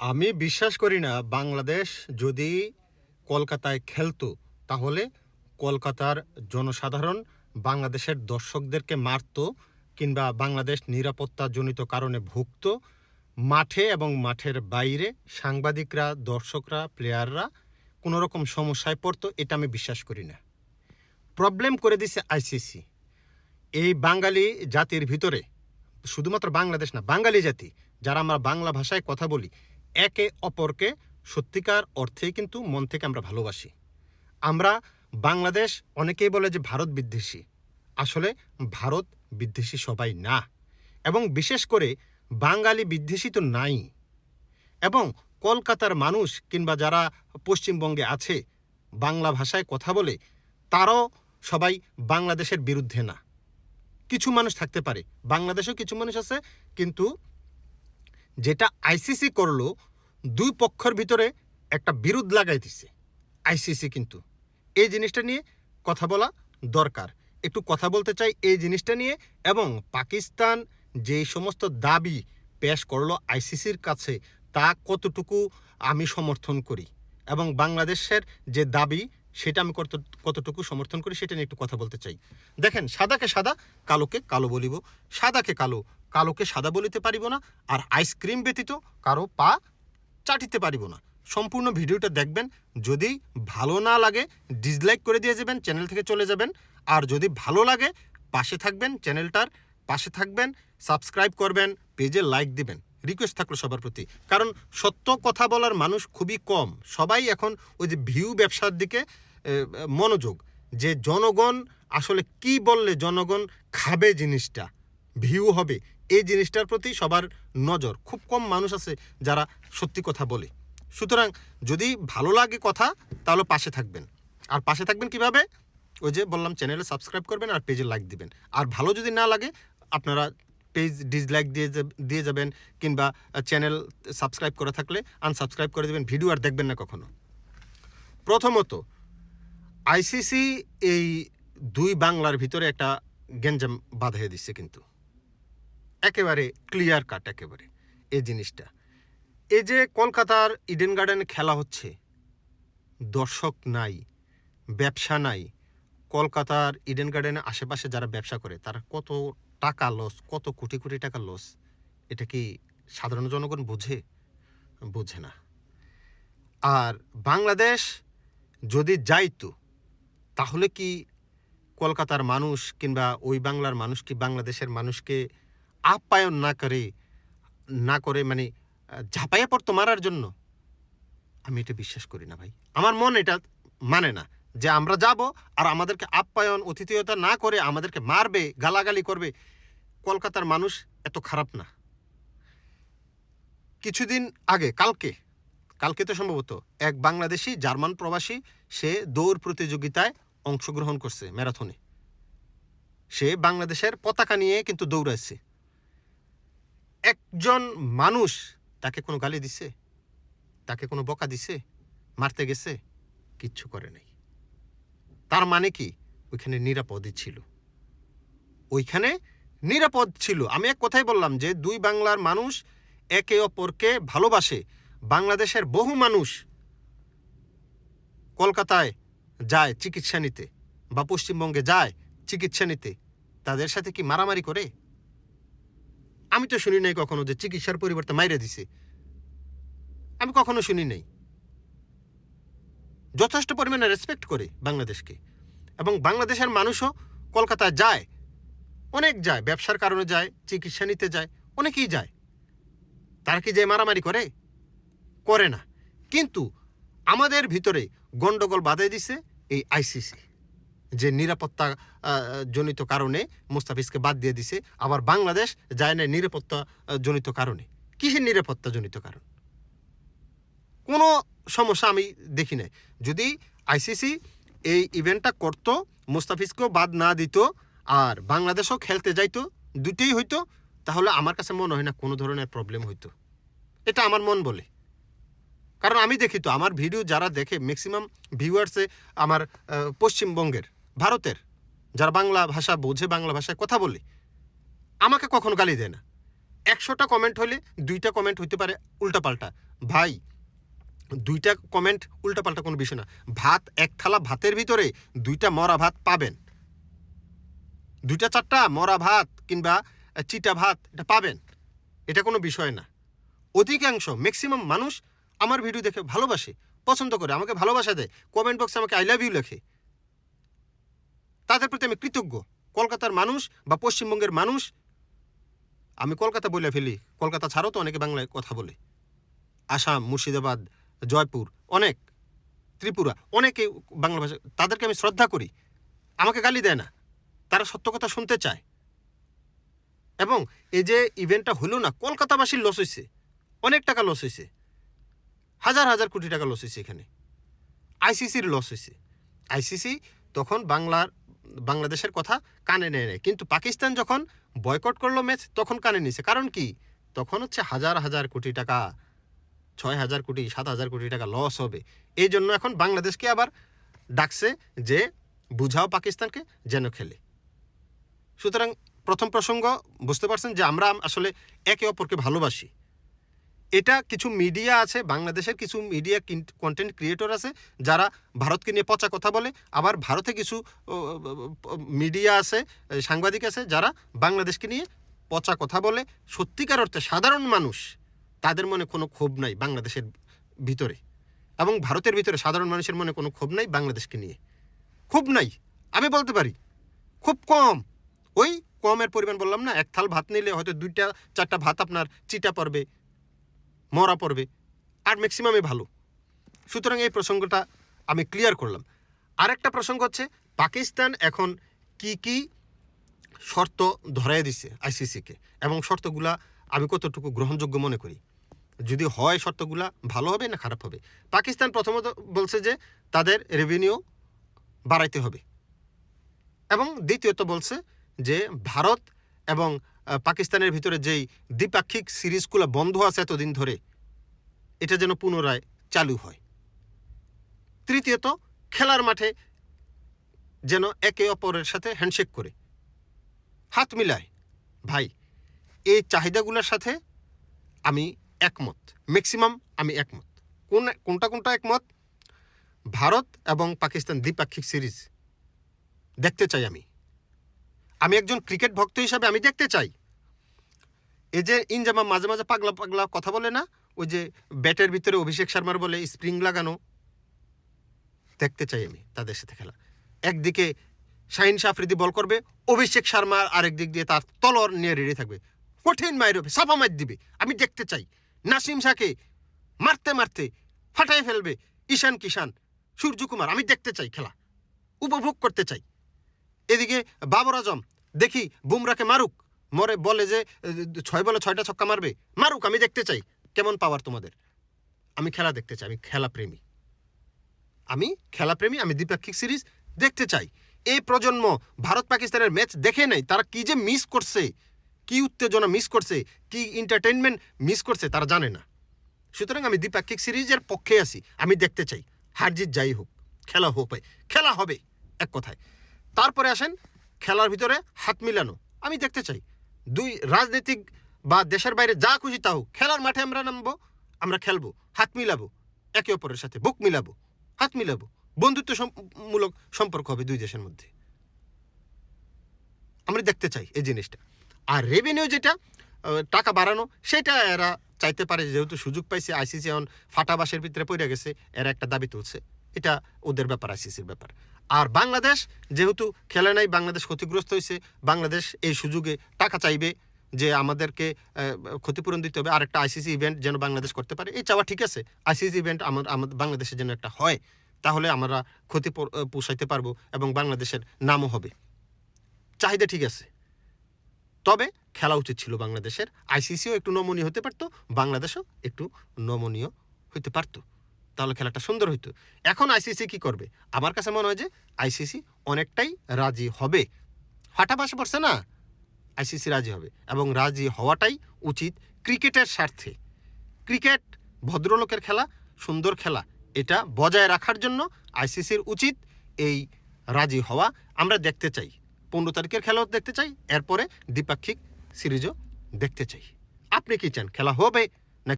আমি বিশ্বাস করি না বাংলাদেশ যদি কলকাতায় খেলতো, তাহলে কলকাতার জনসাধারণ বাংলাদেশের দর্শকদেরকে মারতো কিংবা বাংলাদেশ নিরাপত্তাজনিত কারণে ভুগতো। মাঠে এবং মাঠের বাইরে সাংবাদিকরা, দর্শকরা, প্লেয়াররা কোনো রকম সমস্যায় পড়তো, এটা আমি বিশ্বাস করি না। প্রবলেম করে দিছে আইসিসি। এই বাঙালি জাতির ভিতরে, শুধুমাত্র বাংলাদেশ না, বাঙালি জাতি, যারা আমরা বাংলা ভাষায় কথা বলি একে অপরকে সত্যিকার অর্থেই কিন্তু মন থেকে আমরা ভালোবাসি। আমরা বাংলাদেশ অনেকেই বলে যে ভারত বিদ্বেষী। আসলে ভারত বিদ্বেষী সবাই না। এবং বিশেষ করে বাঙালি বিদ্বেষী তো নাই। এবং কলকাতার মানুষ কিংবা যারা পশ্চিমবঙ্গে আছে, বাংলা ভাষায় কথা বলে, তারাও সবাই বাংলাদেশের বিরুদ্ধে না। কিছু মানুষ থাকতে পারে, বাংলাদেশেও কিছু মানুষ আছে, কিন্তু যেটা আইসিসি করল দুই পক্ষের ভিতরে একটা বিরোধ লাগাই দিছে আইসিসি কিন্তু। এই জিনিসটা নিয়ে কথা বলা দরকার। একটু কথা বলতে চাই এই জিনিসটা নিয়ে এবং পাকিস্তান যে সমস্ত দাবি পেশ করল আইসিসির কাছে, তা কতটুকু আমি সমর্থন করি এবং বাংলাদেশের যে দাবি, সেটা আমি কত, কতটুকু সমর্থন করি, সেটা নিয়ে একটু কথা বলতে চাই। দেখেন, সাদাকে সাদা, কালোকে কালো বলিব। সাদাকে কালো, কালোকে সাদা বলিতে পারিব না। আর আইসক্রিম ব্যতীত কারও পা চাটিতে পারিব না। সম্পূর্ণ ভিডিওটা দেখবেন। যদি ভালো না লাগে ডিসলাইক করে দিয়ে যাবেন চ্যানেল থেকে চলে যাবেন। আর যদি ভালো লাগে, পাশে থাকবেন চ্যানেলটার পাশে থাকবেন সাবস্ক্রাইব করবেন পেজে লাইক দিবেন। রিকোয়েস্ট থাকল সবার প্রতি। কারণ সত্য কথা বলার মানুষ খুবই কম। সবাই এখন ওই যে ভিউ ব্যবসার দিকে মনোযোগ। যে জনগণ আসলে কি বললে জনগণ খাবে জিনিসটা? ভিউ হবে। এই জিনিসটার প্রতি সবার নজর। খুব কম মানুষ আছে যারা সত্যি কথা বলে। সুতরাং যদি ভালো লাগে কথা, তাহলে পাশে থাকবেন। আর পাশে থাকবেন কীভাবে? ওই যে বললাম চ্যানেলে সাবস্ক্রাইব করবেন আর পেজে লাইক দিবেন। আর ভালো যদি না লাগে, আপনারা পেজ ডিসলাইক দিয়ে দিয়ে যাবেন কিংবা চ্যানেল সাবস্ক্রাইব করে থাকলে আনসাবস্ক্রাইব করে দেবেন ভিডিও আর দেখবেন না কখনো। প্রথমত আইসিসি এই দুই বাংলার ভিতরে একটা গেঞ্জাম বাঁধিয়ে দিচ্ছে কিন্তু। একেবারে ক্লিয়ার কাট একেবারে, এই জিনিসটা। এই যে কলকাতার ইডেন গার্ডেনে খেলা হচ্ছে, দর্শক নাই, ব্যবসা নাই, কলকাতার ইডেন গার্ডেনের আশেপাশে যারা ব্যবসা করে, তারা কত টাকা লস কত কোটি কোটি টাকা লস এটা কি সাধারণ জনগণ বোঝে? বোঝে না। আর বাংলাদেশ যদি যাইতো, তাহলে কি কলকাতার মানুষ কিংবা ওই বাংলার মানুষ কি বাংলাদেশের মানুষকে আপ্যায়ন না করে না করে মানে ঝাঁপাইয়া পড়তো মারার জন্য? আমি এটা বিশ্বাস করি না ভাই। আমার মন এটা মানে না যে আমরা যাব আর আমাদেরকে আপ্যায়ন, অতিথিয়তা না করে আমাদেরকে মারবে, গালাগালি করবে। কলকাতার মানুষ এত খারাপ না। কিছুদিন আগে, কালকে কালকে তো সম্ভবত, এক বাংলাদেশি, জার্মান প্রবাসী, সে দৌড় প্রতিযোগিতায় অংশগ্রহণ করছে ম্যারাথনে। সে বাংলাদেশের পতাকা নিয়ে কিন্তু দৌড়াচ্ছে একজন মানুষ তাকে কোনো গালি দিছে? তাকে কোনো বকা দিছে? মারতে গেছে? কিচ্ছু করে নাই। তার মানে কি? ওইখানে নিরাপদই ছিল। ওইখানে নিরাপদ ছিল। আমি এক কথাই বললাম যে, দুই বাংলার মানুষ একে অপরকে ভালোবাসে। বাংলাদেশের বহু মানুষ কলকাতায় যায় চিকিৎসা নিতে বা পশ্চিমবঙ্গে যায় চিকিৎসা নিতে। তাদের সাথে কি মারামারি করে? আমি তো শুনি নাই কখনো যে চিকিৎসার পরিবর্তে মাইরে দিছে। আমি কখনো শুনি নাই। যথেষ্ট পরিমাণে রেসপেক্ট করে বাংলাদেশকে। এবং বাংলাদেশের মানুষও কলকাতায় যায়, অনেক যায়, ব্যবসার কারণে যায়, চিকিৎসা নিতে যায়, অনেকেই যায়। তারা কি যে মারামারি করে? করে না। কিন্তু আমাদের ভিতরে গন্ডগোল বাঁধে দিছে এই আইসিসি। যে নিরাপত্তা জনিত কারণে মুস্তাফিজকে বাদ দিয়ে দিছে। আবার বাংলাদেশ যায় না নিরাপত্তা জনিত কারণে। কিসের নিরাপত্তা জনিত কারণ? কোনো সমস্যা আমি দেখি নাই। যদি আইসিসি এই ইভেন্টটা করতো, মুস্তাফিজকেও বাদ না দিত, আর বাংলাদেশও খেলতে যাইতো দুটোই হইতো, তাহলে আমার কাছে মনে হয় না কোনো ধরনের প্রবলেম হইতো। এটা আমার মন বলে। কারণ আমি দেখি তো, আমার ভিডিও যারা দেখে ম্যাক্সিমাম ভিউয়ার্সে আমার পশ্চিমবঙ্গের ভারতের, যারা বাংলা ভাষা বোঝে, বাংলা ভাষায় কথা বলে, আমাকে কখনো গালি দেয় না। একশোটা কমেন্ট হলে দুইটা কমেন্ট হইতে পারে উল্টাপাল্টা। ভাই, দুইটা কমেন্ট উল্টাপাল্টা কোনো বিষয় না। ভাত এক থালা ভাতের ভিতরে দুইটা মরা ভাত পাবেন। দুইটা চারটা মরা ভাত কিংবা চিটা ভাত এটা পাবেন। এটা কোনো বিষয় না। অধিকাংশ ম্যাক্সিমাম মানুষ আমার ভিডিও দেখে ভালোবাসে, পছন্দ করে, আমাকে ভালোবাসা দেয়। কমেন্ট বক্সে আমাকে আই লাভ ইউ লেখে। তাদের প্রতি আমি কৃতজ্ঞ। কলকাতার মানুষ বা পশ্চিমবঙ্গের মানুষ, আমি কলকাতা বলে ফেলি। কলকাতা ছাড়াও তো অনেকে বাংলায় কথা বলে। আসাম, মুর্শিদাবাদ, জয়পুর, অনেক। ত্রিপুরা, অনেকে বাংলা ভাষা, তাদেরকে আমি শ্রদ্ধা করি। আমাকে গালি দেয় না। তারা সত্য কথা শুনতে চায়। এবং এই যে ইভেন্টটা হলো না, কলকাতাবাসীর লস হয়েছে অনেক টাকা লস হয়েছে হাজার হাজার কোটি টাকা লস হয়েছে এখানে। আইসিসির লস হয়েছে আইসিসি তখন বাংলার বাংলাদেশের কথা কানে নেয় নেয় কিন্তু পাকিস্তান যখন বয়কট করল ম্যাচ, তখন কানে নিছে কারণ কি? তখন হচ্ছে হাজার হাজার কোটি টাকা, ছয় হাজার কোটি, সাত হাজার কোটি টাকা লস হবে। এই জন্য এখন বাংলাদেশকে আবার ডাকছে যে, বুঝাও পাকিস্তানকে যেন খেলে। সুতরাং প্রথম প্রসঙ্গ, বুঝতে পারছেন যে আমরা আসলে একে অপরকে ভালোবাসি। এটা কিছু মিডিয়া আছে, বাংলাদেশের কিছু মিডিয়া কন্টেন্ট ক্রিয়েটর আছে, যারা ভারতকে নিয়ে পচা কথা বলে। আবার ভারতে কিছু মিডিয়া আছে সাংবাদিক আছে, যারা বাংলাদেশকে নিয়ে পচা কথা বলে। সত্যিকার অর্থে সাধারণ মানুষ, তাদের মনে কোনো ক্ষোভ নাই বাংলাদেশের ভিতরে। এবং ভারতের ভিতরে সাধারণ মানুষের মনে কোনো ক্ষোভ নাই বাংলাদেশকে নিয়ে। খুব নাই, আমি বলতে পারি। খুব কম। ওই কমের পরিমাণ বললাম না, এক থাল ভাত নিলে হয়তো দুইটা, চারটা ভাত আপনার চিটা পড়বে। মরা পড়বে। আর ম্যাক্সিমামই ভালো। সুতরাং এই প্রসঙ্গটা আমি ক্লিয়ার করলাম। আরেকটা প্রসঙ্গ হচ্ছে, পাকিস্তান এখন কি কি শর্ত ধরাই দিছে আইসিসিকে এবং শর্তগুলা আমি কতটুকু গ্রহণযোগ্য মনে করি? যদি হয় শর্তগুলা, ভালো হবে না খারাপ হবে? পাকিস্তান প্রথমত বলছে যে, তাদের রেভিনিউ বাড়াইতে হবে। এবং দ্বিতীয়ত বলছে যে, ভারত এবং পাকিস্তানের ভিতরে যেই দ্বিপাক্ষিক সিরিজগুলো বন্ধ আছে এতদিন ধরে, এটা যেন পুনরায় চালু হয়। তৃতীয়ত, খেলার মাঠে যেন একে অপরের সাথে হ্যান্ডশেক করে। হাত মিলায়। ভাই, এই চাহিদাগুলোর সাথে আমি একমত। ম্যাক্সিমাম আমি একমত। কোন, কোনটা কোনটা একমত? ভারত এবং পাকিস্তান দ্বিপাক্ষিক সিরিজ দেখতে চাই আমি। আমি একজন ক্রিকেট ভক্ত হিসাবে আমি দেখতে চাই। এই যে ইনজামা মাঝে মাঝে পাগলা পাগলা কথা বলে না, ওই যে ব্যাটের ভিতরে অভিষেক শর্মার বলে স্প্রিং লাগানো, দেখতে চাই আমি তাদের সাথে খেলা। একদিকে শাহিন সাফরিদি বল করবে, অভিষেক শর্মা আরেক দিক দিয়ে তার তলর নিয়ে রেডি থাকবে। কঠিন মায়ের হবে, সাফা মার দিবে, আমি দেখতে চাই। নাসিম শাহকে মারতে মারতে ফাটাই ফেলবে ঈশান কিষান, সূর্যকুমার, আমি দেখতে চাই খেলা, উপভোগ করতে চাই। এদিকে বাবর আজম দেখি বুমরাকে মারুক। মরে বলে যে ছয় বলে ছয়টা ছক্কা মারবে। মারুক, আমি দেখতে চাই। কেমন পাওয়ার তোমাদের? আমি খেলা দেখতে চাই, আমি খেলা প্রেমী। আমি খেলা প্রেমী, আমি দ্বিপাক্ষিক সিরিজ দেখতে চাই। এই প্রজন্ম ভারত পাকিস্তানের ম্যাচ দেখে নাই, তারা কি যে মিস করছে? কি উত্তেজনা মিস করছে? কি এন্টারটেনমেন্ট মিস করছে? তারা জানে না। সুতরাং আমি দ্বিপাক্ষিক সিরিজের পক্ষে আছি, আমি দেখতে চাই। হারজিত যাই হোক, খেলা হোক খেলা হবে এক কথায়। তারপরে আসেন খেলার ভিতরে হাত মিলানো। আমি দেখতে চাই, দুই রাজনৈতিক বা দেশের বাইরে যা খুশি তা হোক, খেলার মাঠে আমরা নামবো, আমরা খেলব, হাত মিলাবো, একে অপরের সাথে বুক মিলাবো, হাত মিলাবো বন্ধুত্ব মূলক সম্পর্ক হবে দুই দেশের মধ্যে। আমরা দেখতে চাই এই জিনিসটা। আর রেভিনিউ যেটা টাকা বাড়ানো, সেটা এরা চাইতে পারে, যেহেতু সুযোগ পাইছে আইসিসি এখন ফাটাবাসের ভিতরে পড়ে গেছে, এরা একটা দাবি তুলছে। এটা ওদের ব্যাপার আইসিসির ব্যাপার। আর বাংলাদেশ যেহেতু খেলে নাই, বাংলাদেশ ক্ষতিগ্রস্ত হয়েছে, বাংলাদেশ এই সুযোগে টাকা চাইবে যে আমাদেরকে ক্ষতিপূরণ দিতে হবে। আরেকটা আইসিসি ইভেন্ট যেন বাংলাদেশ করতে পারে। এই চাওয়া ঠিক আছে। আইসিসি ইভেন্ট আমার আমাদের বাংলাদেশে যেন একটা হয়, তাহলে আমরা ক্ষতি পোষাইতে পারব এবং বাংলাদেশের নামও হবে। চাহিদা ঠিক আছে। তবে খেলা উচিত ছিল বাংলাদেশের। আইসিসিও একটু নমনীয় হতে পারতো, বাংলাদেশও একটু নমনীয় হতে পারতো। তাহলে খেলাটা সুন্দর হইতো। এখন আইসিসি কি করবে? আমার কাছে মনে হয় যে আইসিসি অনেকটাই রাজি হবে। ফাটাবাসে পড়ছে না? আইসিসি রাজি হবে এবং রাজি হওয়াটাই উচিত ক্রিকেটের স্বার্থে। ক্রিকেট ভদ্রলোকের খেলা, সুন্দর খেলা, এটা বজায় রাখার জন্য আইসিসির উচিত এই রাজি হওয়া। আমরা দেখতে চাই। পনেরো তারিখের খেলাও দেখতে চাই, এরপরে দ্বিপাক্ষিক সিরিজও দেখতে চাই। আপনি কি চান? খেলা হবে